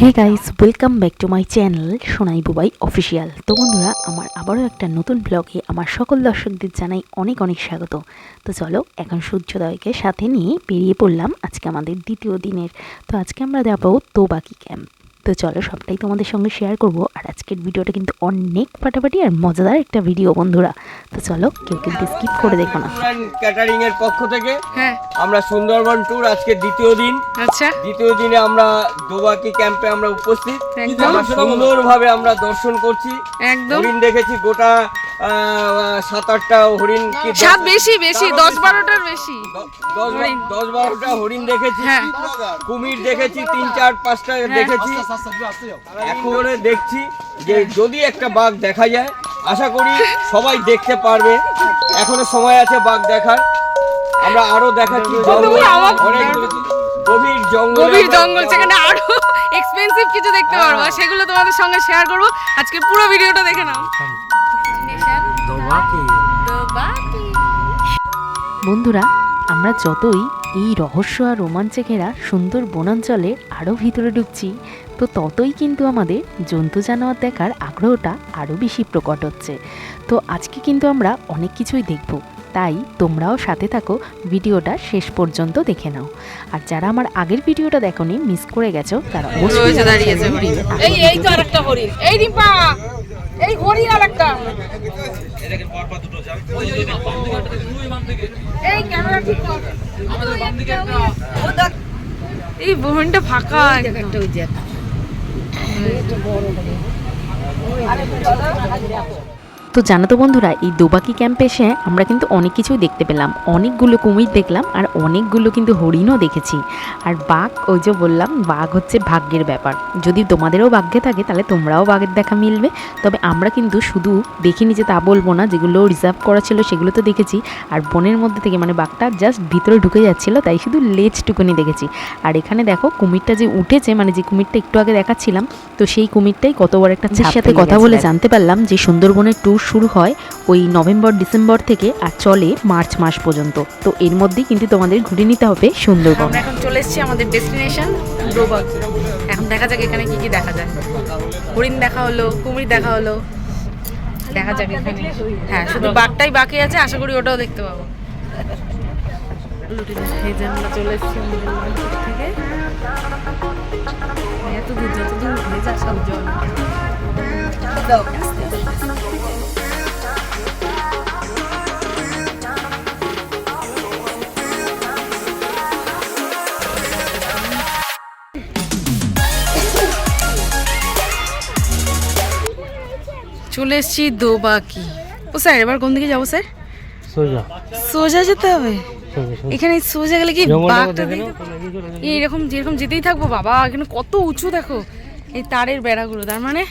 Hey guys welcome back to my channel Sonai Bubai official তো বন্ধুরা আমার আবারও একটা নতুন ব্লগে আমার সকল দর্শকদের জানাই অনেক অনেক স্বাগত। তো চলো এখন সূর্যোদয়কে সাথে নিয়ে বেরিয়ে পড়লাম আজকে আমাদের দ্বিতীয় দিনের। তো আজকে আমরা যাব তোবাকি ক্যাম্প তো চলো সবটাই তোমাদের সঙ্গে শেয়ার করব। আর আজকের ভিডিওটা কিন্তু অনেক ফাটাফাটি আর মজাদার একটা ভিডিও বন্ধুরা। তো চলো কেউ কিন্তু স্কিপ করে দেখো না। ক্যাটারিং এর পক্ষ থেকে হ্যাঁ। আমরা সুন্দরবন ট্যুর আজকে দ্বিতীয় দিন। আচ্ছা। দ্বিতীয় দিনে আমরা দোবাকি ক্যাম্পে আমরা উপস্থিত। একদম। সুন্দরভাবে আমরা দর্শন করছি। একদম। দিন দেখেছি গোটা সাত আটটা হরিণ কি সাত বেশি বেশি দশ বারোটার বেশি। দশ বারোটা হরিণ দেখেছি। হ্যাঁ। কুমির দেখেছি তিন চার পাঁচটা দেখেছি। এখন দেখছি যে যদি একটা বাঘ দেখা যায় আশা করি সবাই দেখতে পারবে। এখনও সময় আছে বাঘ দেখার। আমরা আরও দেখাচ্ছি গভীর জঙ্গল গভীর জঙ্গল সেখানে আরও এক্সপেন্সিভ কিছু দেখতে পারব। আর সেগুলো তোমাদের সঙ্গে শেয়ার করব। আজকে পুরো ভিডিওটা দেখে নাও। বন্ধুরা আমরা যতই এই রহস্য আর রোমাঞ্চে ঘেরা সুন্দর বনাঞ্চলে আরও ভিতরে ঢুকছি তো ততই কিন্তু আমাদের জন্তু জানোয়ার দেখার আগ্রহটা আরও বেশি প্রকট হচ্ছে। তো আজকে কিন্তু আমরা অনেক কিছুই দেখব তাই তোমরাও সাথে থাকো ভিডিওটা শেষ পর্যন্ত দেখে নাও। আর যারা আমার আগের ভিডিওটা দেখোনি মিস করে গেছো তারা অবশ্যই রয়েছে দাঁড়িয়েছে চ্যানেলটি হরিণ। আগে এই এই তো আরেকটা হরিণ। এই রিম্পা! এই ঘড়ি আর একটা। এই ক্যামেরা ঠিক একটা এই হরিণটা ফাঁকা একদম। তো জানো তো বন্ধুরা এই দোবাকি ক্যাম্পে এসে আমরা কিন্তু অনেক কিছুই দেখতে পেলাম। অনেকগুলো কুমির দেখলাম আর অনেকগুলো কিন্তু হরিণও দেখেছি। আর বাঘ ওই যে বললাম বাঘ হচ্ছে ভাগ্যের ব্যাপার। যদি তোমাদেরও ভাগ্যে থাকে তাহলে তোমরাও বাঘের দেখা মিলবে। তবে আমরা কিন্তু শুধু দেখিনি যে তা বলব না যেগুলো রিজার্ভ করা ছিল সেগুলো তো দেখেছি। আর বনের মধ্যে থেকে মানে বাঘটা জাস্ট ভিতরে ঢুকে যাচ্ছিল তাই শুধু লেজটুকুনি দেখেছি। আর এখানে দেখো কুমিরটা যে উঠেছে মানে যে কুমিরটা একটু আগে দেখাচ্ছিলাম তো সেই কুমিরটাই কত বড় একটা সাথে কথা বলে জানতে পারলাম যে সুন্দরবনের ট্যুর শুরু হয় ওই নভেম্বর, ডিসেম্বর থেকে আর চলে মার্চ মাস পর্যন্ত। তো এর মধ্যেই কিন্তু তোমাদের ঘুরে নিতে হবে সুন্দরবন। এখন চলে এসেছি আমাদের ডেস্টিনেশন এখন দেখা যাক এখানে কি কি দেখা যায়। হরিণ দেখা হলো, কুমির দেখা হলো। দেখা যাক এখানে। হ্যাঁ শুধু বাঘটাই বাকি আছে, আশা করি ওটাও দেখতে পাবো। চলে এত দূর যত দূর হয়ে যাক সব জল চলে এসেছি দোবাকি। ও স্যার এবার কোন দিকে যাব স্যার? সোজা। সোজা যেতে হবে। এখানে সোজা গেলে কি বাঘটা। এইরকম যেরকম যেতেই থাকব বাবা এখানে কত উঁচু দেখো। এই তারের বেড়াগুলো তার মানে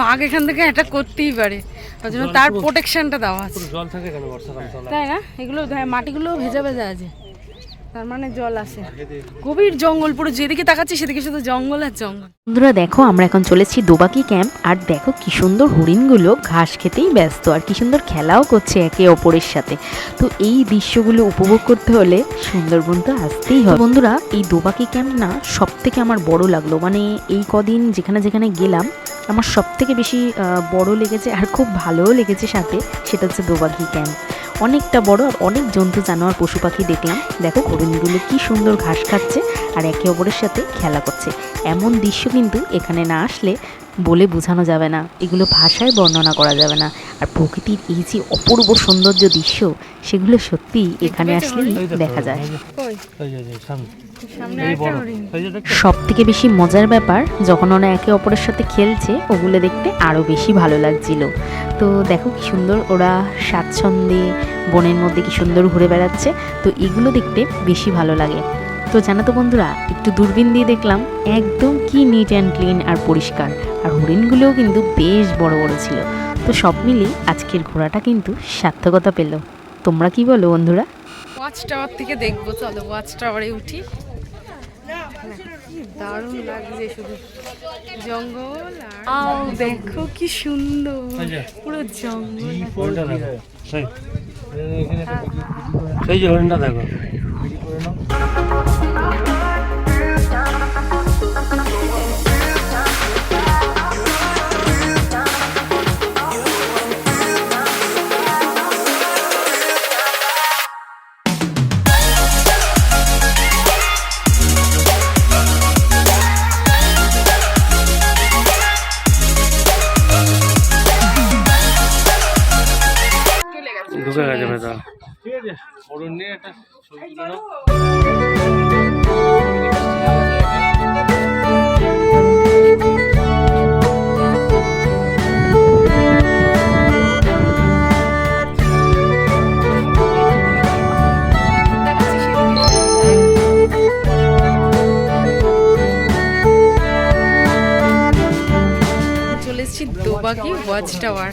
বাঘ এখান থেকে অ্যাটাক করতেই পারে। তার জন্য তার প্রোটেকশনটা দেওয়া আছে। তাই না? এগুলো হ্যাঁ, মাটিগুলো ভেজা ভেজা আছে। তার মানে জল আসে গভীর জঙ্গল, পুরো যেদিকে তাকাচ্ছি সেদিকে শুধু জঙ্গল আর জঙ্গল। বন্ধুরা, দেখো, আমরা এখন চলেছি দোবাকি ক্যাম্প, আর দেখো কি সুন্দর হরিণগুলো ঘাস খেতেই ব্যস্ত, আর কি সুন্দর খেলাও করছে একে অপরের সাথে। তো এই দৃশ্যগুলো উপভোগ করতে হলে সুন্দরবন তো আসতেই হবে। বন্ধুরা, এই দোবাকি ক্যাম্প না সব থেকে আমার বড় লাগল। মানে এই কদিন যেখানে যেখানে গেলাম, আমার সব থেকে বেশি বড় লেগেছে আর খুব ভালোও লেগেছে সাথে, সেটা হচ্ছে দোবাকি ক্যাম্প। অনেকটা বড় আর অনেক জন্তু জানোয়ার পশু পাখি দেখলাম। দেখো হরিণগুলো কি সুন্দর ঘাস খাচ্ছে আর একে অপরের সাথে খেলা করছে। এমন দৃশ্য কিন্তু এখানে না আসলে বলে বোঝানো যাবে না। এগুলো ভাষায় বর্ণনা করা যাবে না। আর প্রকৃতির এই যে অপূর্ব সৌন্দর্য দৃশ্য সেগুলো সত্যি এখানে আসলেই দেখা যায়? সব থেকে বেশি মজার ব্যাপার যখন ওরা একে অপরের সাথে খেলছে ওগুলো দেখতে আরও বেশি ভালো লাগছিল। তো দেখো কি সুন্দর ওরা স্বাচ্ছন্দ্যে বনের মধ্যে কি সুন্দর ঘুরে বেড়াচ্ছে। তো এগুলো দেখতে বেশি ভালো লাগে। তো জানো তো বন্ধুরা একটু দূরবীন দিয়ে দেখলাম একদম কি নিট অ্যান্ড ক্লিন আর পরিষ্কার আর হরিণগুলোও কিন্তু বেশ বড় বড় ছিল তো সব মিলিয়ে আজকের ঘোরাটা কিন্তু সার্থকতা পেল তোমরা কি বলো বন্ধুরা ওয়াচ টাওয়ার থেকে দেখব চলো ওয়াচ টাওয়ারে উঠি দারুণ লাগছে শুধু জঙ্গল আও দেখো কি সুন্দর যে। পুরো জঙ্গল হরিণটা দেখো। ঢুকে গেছে ভেতর দোবাকি ওয়াচ টাওয়ার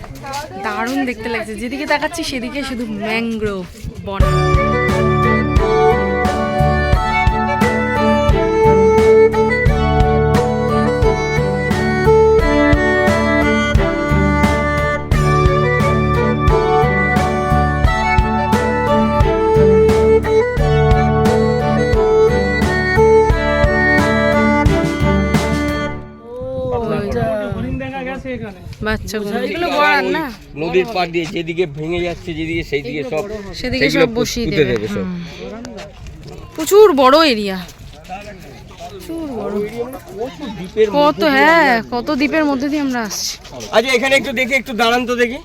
দারুণ দেখতে লাগছে। যেদিকে তাকাচ্ছি সেদিকে শুধু ম্যাংগ্রোভ বন বাচ্চা গরু। এগুলো বড়ার না নদীর পাড় দিয়ে যেদিকে ভেঙে যাচ্ছে যেদিকে সেই দিকে সব সেদিকে সব বসিয়ে দেবে। সব। প্রচুর বড় এরিয়া। দ্বীপের কত হ্যাঁ কত দ্বীপের মধ্যে দিয়ে আমরা আসছি। আচ্ছা এখানে একটু দেখি একটু দাঁড়ান তো দেখি।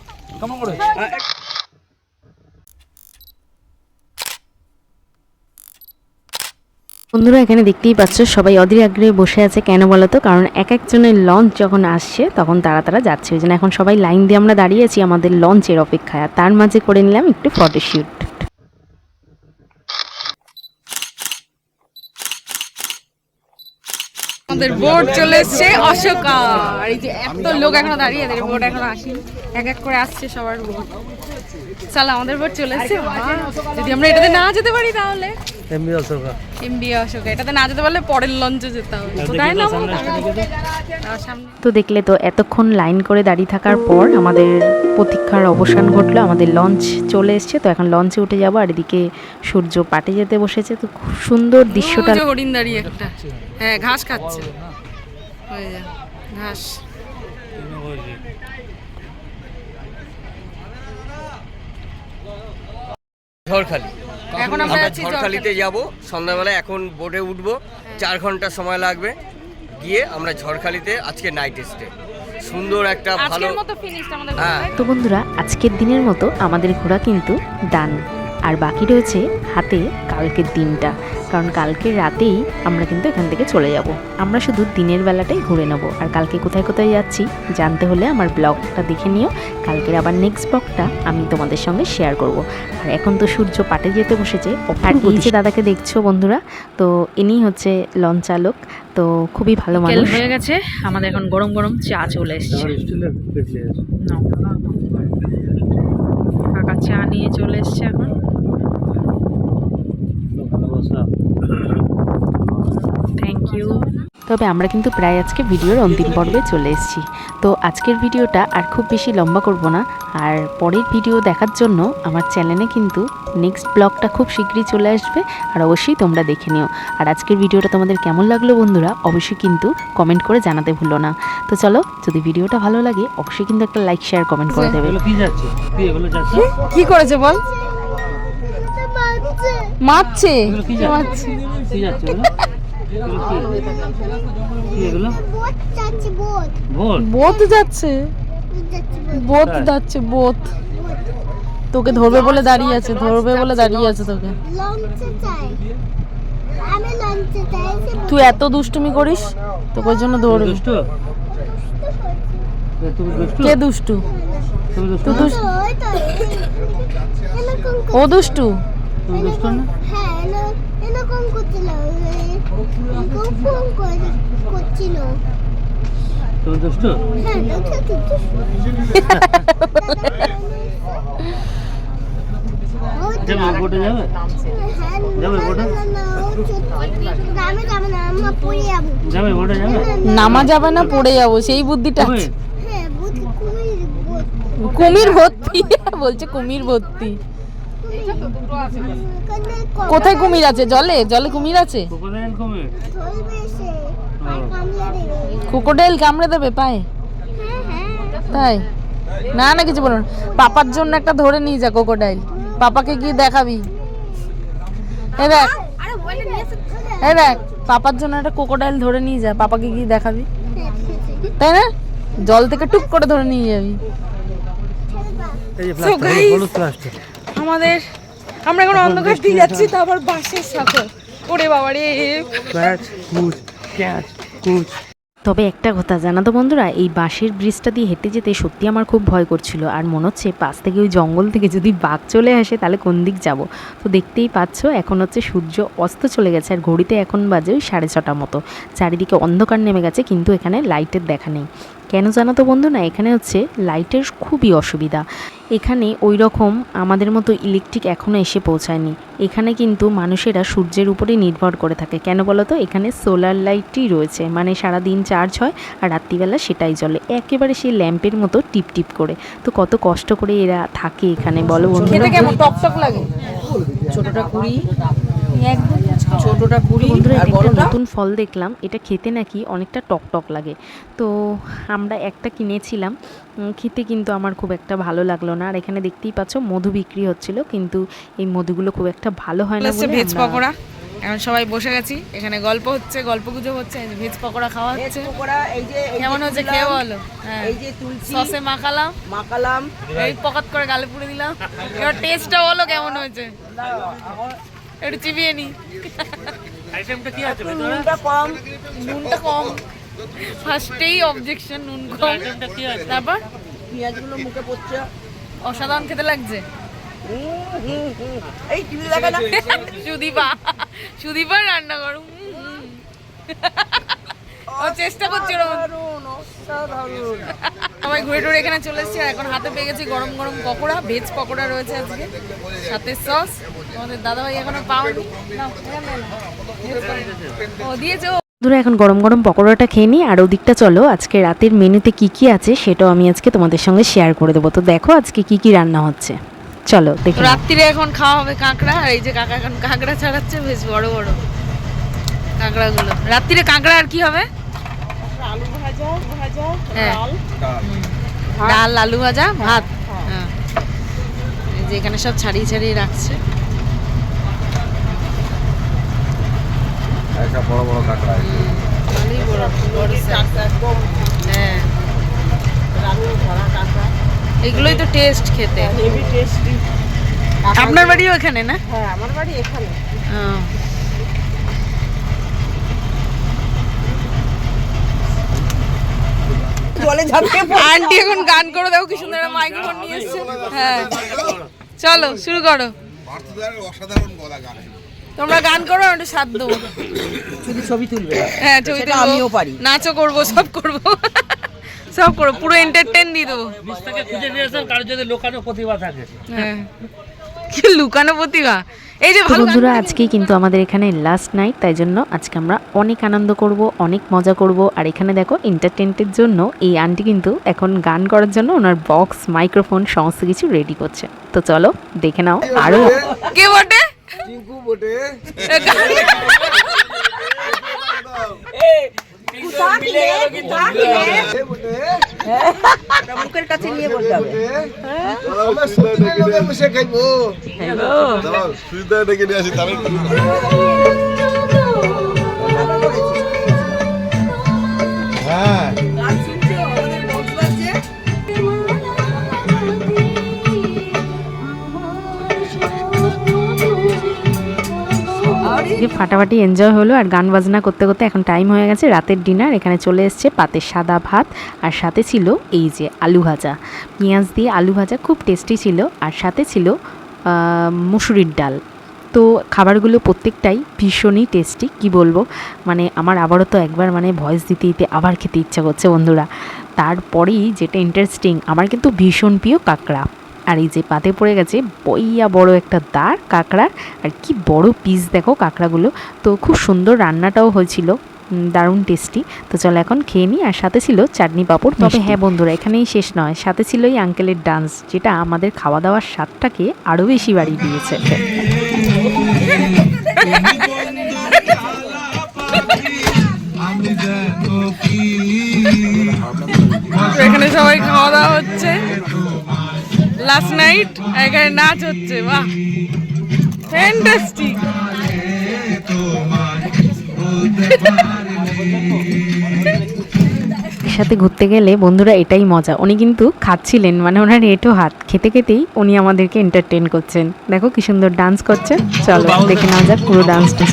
বন্ধুরা, এখানে দেখতেই পাচ্ছ, সবাই অধীর আগ্রহে বসে আছে। কেন বলতো কারণ এক একজনের লঞ্চ যখন আসছে, তখন তারা তারা যাচ্ছে। ওই জন্য এখন সবাই লাইন দিয়ে আমরা দাঁড়িয়ে আছি আমাদের লঞ্চের অপেক্ষায়। আর তার মাঝে করে নিলাম একটু ফটোশ্যুট আমাদের বোট চলে এসছে, অশোকা। আর এই যে এত লোক এখনও দাঁড়িয়ে আছে বোট এখনও আসেনি। এক এক করে আসছে সবার বোট চল আমাদের বোট চলে এসছে? যদি আমরা এটাতে না যেতে পারি তাহলে? এমবি অশোকা এমবিএ অশোকা এটাতে না যেতে পারলে পরের লঞ্চে যেতে হবে। কোথায় নামবো তো দেখলে তো এতক্ষণ লাইন করে দাঁড়িয়ে থাকার পর আমাদের প্রতীক্ষার অবসান ঘটলো আমাদের লঞ্চ চলে এসছে তো এখন লঞ্চে উঠে যাব আর এদিকে সূর্য পাটে যেতে বসেছে তো খুব সুন্দর দৃশ্যটা হরিণ দাঁড়িয়ে একটা। হ্যাঁ ঘাস খাচ্ছে। ওই যে ঘাস। ঝড়খালি। এখন আমরা ঝড়খালিতে যাব সন্ধ্যাবেলা এখন বোটে উঠবো চার ঘণ্টা সময় লাগবে গিয়ে আমরা ঝড়খালিতে আজকে নাইট স্টে সুন্দর একটা ভালো মতো হ্যাঁ। তো বন্ধুরা আজকের দিনের মতো আমাদের ঘোরা কিন্তু ডান আর বাকি রয়েছে হাতে কালকের দিনটা। কারণ কালকের রাতেই আমরা কিন্তু এখান থেকে চলে যাব। আমরা শুধু দিনের বেলাটাই ঘুরে নেব। আর কালকে কোথায় কোথায় যাচ্ছি জানতে হলে আমার ব্লগটা দেখে নিও। কালকের আবার নেক্সট ব্লগটা আমি তোমাদের সঙ্গে শেয়ার করব। আর এখন তো সূর্য পাটে যেতে বসেছে। আর এই যে দাদাকে দেখছ বন্ধুরা তো ইনি হচ্ছে লঞ্চ চালক তো খুবই ভালো মানুষ। হয়ে গেছে। আমাদের এখন গরম গরম চা চলে এসছে। কাকা চা নিয়ে চলে এসছে এখন। থ্যাংক ইউ তবে আমরা কিন্তু প্রায় আজকে ভিডিওর অন্তিম পর্বে চলে এসেছি। তো আজকের ভিডিওটা আর খুব বেশি লম্বা করব না। আর পরের ভিডিও দেখার জন্য আমার চ্যানেলে কিন্তু নেক্সট ব্লগটা খুব শীঘ্রই চলে আসবে। আর অবশ্যই তোমরা দেখে নিও। আর আজকের ভিডিওটা তোমাদের কেমন লাগল বন্ধুরা অবশ্যই কিন্তু কমেন্ট করে জানাতে ভুলো না। তো চলো যদি ভিডিওটা ভালো লাগে অবশ্যই কিন্তু একটা লাইক শেয়ার কমেন্ট করে দেবে। কি করেছে বল? মারছে। এগুলো কি যাচ্ছে? কি যাচ্ছে যাচ্ছে বোত তোকে ধরবে বলে দাঁড়িয়ে আছে ধরবে বলে দাঁড়িয়ে আছে তোকে। লঞ্চে চাই আমি লঞ্চে চাই সে তুই এত দুষ্টুমি করিস তোকে ওই জন্য ধরবে। কে দুষ্টু? তুই দুষ্টু? ও দুষ্টু? তুমি দুষ্টু না হ্যাঁ এরকম করছিল ফোন করছিল। তুমি দুষ্টু? হ্যাঁ দেখো কিন্তু ওই তো, যাবে বোটে যাবে? হ্যাঁ, যাবে বোটে? না, না, ও চুপ- গ্রামে যাবে না আমরা পড়ে যাব। যাবে বোটে যাবে? নামা যাবে না পড়ে যাব সেই বুদ্ধিটা। হ্যাঁ কুমির ভর্তি বলছে কুমির ভর্তি। কোথায় কুমির আছে? জলে? জলে কুমির আছে? আর কামড়ে দেবে ক্রোকোডাইল কামড়ে দেবে পায়ে? হ্যাঁ হ্যাঁ তাই? না না কিছু বলুন পাপার জন্য একটা ধরে নিয়ে যা ক্রোকোডাইল পাপাকে গিয়ে দেখাবি। এই দেখ। এই দেখ পাপার জন্য একটা ক্রোকোডাইল ধরে নিয়ে যা। পাপাকে গিয়ে দেখাবি। তাই না? জল থেকে টুক করে ধরে নিয়ে যাবি। এই যে প্লাস্টিক আমাদের আমরা এখন অন্ধকার দিয়ে যাচ্ছি তারপর বাসের সাথে ওরে বাবা রে। তবে একটা কথা জানা তো বন্ধুরা এই বাঁশের ব্রিজটা দিয়ে হেঁটে যেতে সত্যি আমার খুব ভয় করছিল। আর মনে হচ্ছে পাশ থেকে ওই জঙ্গল থেকে যদি বাঘ চলে আসে তাহলে কোন দিক যাব? তো দেখতেই পাচ্ছ এখন হচ্ছে সূর্য অস্ত চলে গেছে আর ঘড়িতে এখন বাজে ওই সাড়ে ছটা মতো। চারিদিকে অন্ধকার নেমে গেছে কিন্তু এখানে লাইটের দেখা নেই। কেন জানো তো বন্ধু না এখানে হচ্ছে লাইটের খুবই অসুবিধা। এখানে ওই রকম আমাদের মতো ইলেকট্রিক এখনও এসে পৌঁছায়নি। এখানে কিন্তু মানুষেরা সূর্যের উপরে নির্ভর করে থাকে। কেন বলো তো? এখানে সোলার লাইটই রয়েছে। মানে সারা দিন চার্জ হয় আর রাত্রিবেলা সেটাই জ্বলে। একেবারে সেই ল্যাম্পের মতো টিপ টিপ করে। তো কত কষ্ট করে এরা থাকে এখানে বলো বন্ধুরা। কেমন? টক টক লাগে। ছোটটা কুড়ি। একদম ছোটটা কুড়ি বন্ধুরা আর বড়টা? নতুন ফল দেখলাম এটা খেতে নাকি অনেকটা টক টক লাগে। তো আমরা একটা কিনেছিলাম উম, খেতে কিন্তু আমার খুব একটা ভালো লাগল না। আর এখানে দেখতেই পাচ্ছ মধু বিক্রি হচ্ছিল কিন্তু এই মধুগুলো খুব একটা ভালো হয় না ভেজ পকোড়া। এখন সবাই বসে গেছি এখানে গল্প হচ্ছে গল্প গুজব হচ্ছে ভেজ পকোড়া খাওয়া হচ্ছে। পকোড়া এই যে কেমন হচ্ছে খেয়ে বলো। হ্যাঁ। এই যে তুলছি সসে মাখালাম। মাখালাম। এই পকাত করে গালে পুড়ে দিলাম। এবার টেস্টটা বলো কেমন হয়েছে। একটু চিবিয়ে নি আইটেমটা কি আছে নুনটা কম নুনটা কম ফার্স্টেই অবজেকশন নুন কম আইটেমটা কি আছে তারপর পেঁয়াজগুলো মুখে পড়ছে অসাধারণ খেতে লাগছে হুম, হুম, হুম। এই টিভি দেখা না সুদীপা সুদীপা রান্না করো। ও চেষ্টা করছে অসাধারণ। সবাই ঘুরে টুরে এখানে চলে এসেছি আর এখন হাতে পেয়ে গেছি গরম গরম পকোড়া ভেজ পকোড়া রয়েছে আজকে সাথে সস তোমাদের দাদাভাই এখনও পাওনি? ও দিয়েছে বন্ধুরা এখন গরম গরম পকোড়াটা খেয়ে নিই আর ওদিকটা চলো আজকে রাতের মেনুতে কি কি আছে সেটাও আমি আজকে তোমাদের সঙ্গে শেয়ার করে দেবো। তো দেখো আজকে কি কি রান্না হচ্ছে। চলো দেখো রাত্রিরে এখন খাওয়া হবে কাঁকড়া আর এই যে কাকা এখন কাঁকড়া ছাড়াচ্ছে বেশ বড় বড় কাঁকড়াগুলো। রাত্রিরে কাঁকড়া আর কি হবে? আলু ভাজা ভাজা হ্যাঁ। ডাল। ডাল। আলু ভাজা ভাত। হ্যাঁ। এই যে এখানে সব ছাড়িয়ে ছাড়িয়ে রাখছে। বড় বড় কাঁকড়া হ্যাঁ। রানু ভরা কাঁচা এগুলোই তো টেস্ট খেতে। হেভি টেস্টি আপনার বাড়িও এখানে না? হ্যাঁ আমার বাড়ি এখানে ও। জলে ঝাঁপিয়ে আন্টি এখন গান করে দাও কি সুন্দর মাইক্রোফোন নিয়ে এসছে। হ্যাঁ। চলো শুরু করো। অসাধারণ গলা গান। তোমরা গান করো একটু সাথ দেবো। শুধু ছবি তুলবে। হ্যাঁ ছবি তুলবো, আমিও পারি। নাচও করব সব করব। সব করব পুরো এন্টারটেন দিয়ে দেবো। খুঁজে নিয়ে আসলাম কারোর যদি লোকানো প্রতিভা থাকে। হ্যাঁ। কি লুকানো প্রতিভা? এই যে বন্ধুরা আজকেই কিন্তু আমাদের এখানে লাস্ট নাইট তাই জন্য আজকে আমরা অনেক আনন্দ করব অনেক মজা করব আর এখানে দেখো এন্টারটেনমেন্টের জন্য এই আন্টি কিন্তু এখন গান করার জন্য ওনার বক্স মাইক্রোফোন সমস্ত কিছু রেডি করছে তো চলো দেখে নাও আরও কে বটে টিঙ্কু বটে মুখের কাছে নিয়ে বলতে হবে। আমরা সত্যি লোকে বসে খাইবো দাঁড়াও সুবিধা ডেকে নিয়ে আসি তাহলে। যে ফাটাফাটি এনজয় হলো আর গান বাজনা করতে করতে এখন টাইম হয়ে গেছে রাতের ডিনার। এখানে চলে এসছে পাতের সাদা ভাত আর সাথে ছিল এই যে আলু ভাজা। পেঁয়াজ দিয়ে আলু ভাজা খুব টেস্টি ছিল আর সাথে ছিল মুসুরির ডাল। তো খাবারগুলো প্রত্যেকটাই ভীষণই টেস্টি কি বলব? মানে আমার আবারও তো একবার মানে ভয়েস দিতে দিতে আবার খেতে ইচ্ছা করছে বন্ধুরা। তারপরেই যেটা ইন্টারেস্টিং আমার কিন্তু ভীষণ প্রিয় কাঁকড়া। আর এই যে পাতে পড়ে গেছে বইয়া বড় একটা দাঁড় কাঁকড়ার। আর কি বড় পিস দেখো কাঁকড়াগুলো। তো খুব সুন্দর রান্নাটাও হয়েছিল। দারুণ টেস্টি তো চলো এখন খেয়ে নিই। আর সাথে ছিল চাটনি পাঁপড়। তবে হ্যাঁ বন্ধুরা এখানেই শেষ নয়। সাথে ছিল এই আঙ্কেলের ডান্স যেটা আমাদের খাওয়া দাওয়ার স্বাদটাকে আরও বেশি বাড়িয়ে দিয়েছে। এখানে সবাই খাওয়া দাওয়া হচ্ছে। লাস্ট নাইট এখানে নাচ হচ্ছে বাহ। ফ্যান্টাস্টিক একসাথে ঘুরতে গেলে বন্ধুরা এটাই মজা। উনি কিন্তু খাচ্ছিলেন মানে ওনার এটো হাত। খেতে খেতেই উনি আমাদেরকে এন্টারটেন করছেন। দেখো কি সুন্দর ডান্স করছে। চলো দেখে নেওয়া যাক পুরো ডান্সটা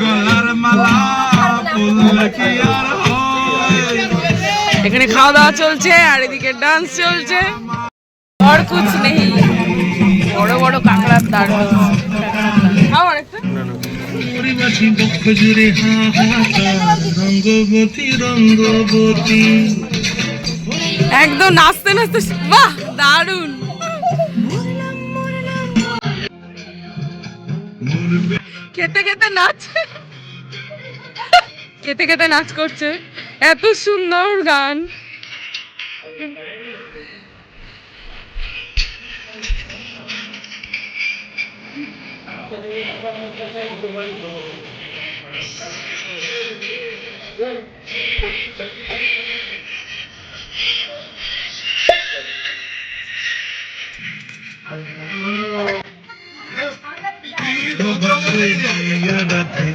গলার মালা এখানে খাওয়া দাওয়া চলছে, আর এদিকে ডান্স চলছে। আর কিছু নেই। বড় বড় কাঁকড়ার দাঁড় খাও একদম নাচতে নাচতে বাহ দারুণ খেতে খেতে নাচ। খেতে খেতে নাচ করছে। এত সুন্দর গান। রাতে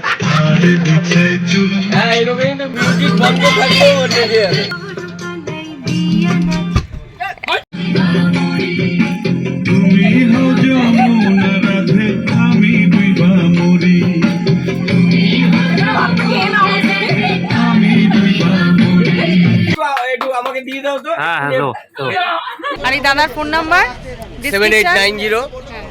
মিউজিক বন্ধ তো। আর এই দাদার phone number seven eight nine zero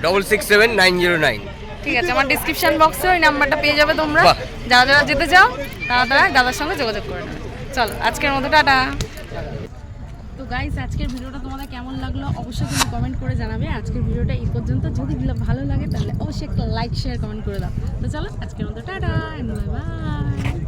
double six seven nine zero nine ঠিক আছে আমার ডিসক্রিপশন বক্সে ওই নাম্বারটা পেয়ে যাবে তোমরা। যারা যারা যেতে চাও তারা তারা দাদার সঙ্গে যোগাযোগ করে নেবে। চলো আজকের মতো টাটা। তো গাইস আজকের ভিডিওটা তোমাদের কেমন লাগল অবশ্যই তুমি কমেন্ট করে জানাবে। আজকের ভিডিওটা এই পর্যন্ত। যদি ভালো লাগে তাহলে অবশ্যই একটা লাইক শেয়ার কমেন্ট করে দাও। তো চলো আজকের মতো টাটা বাই বাই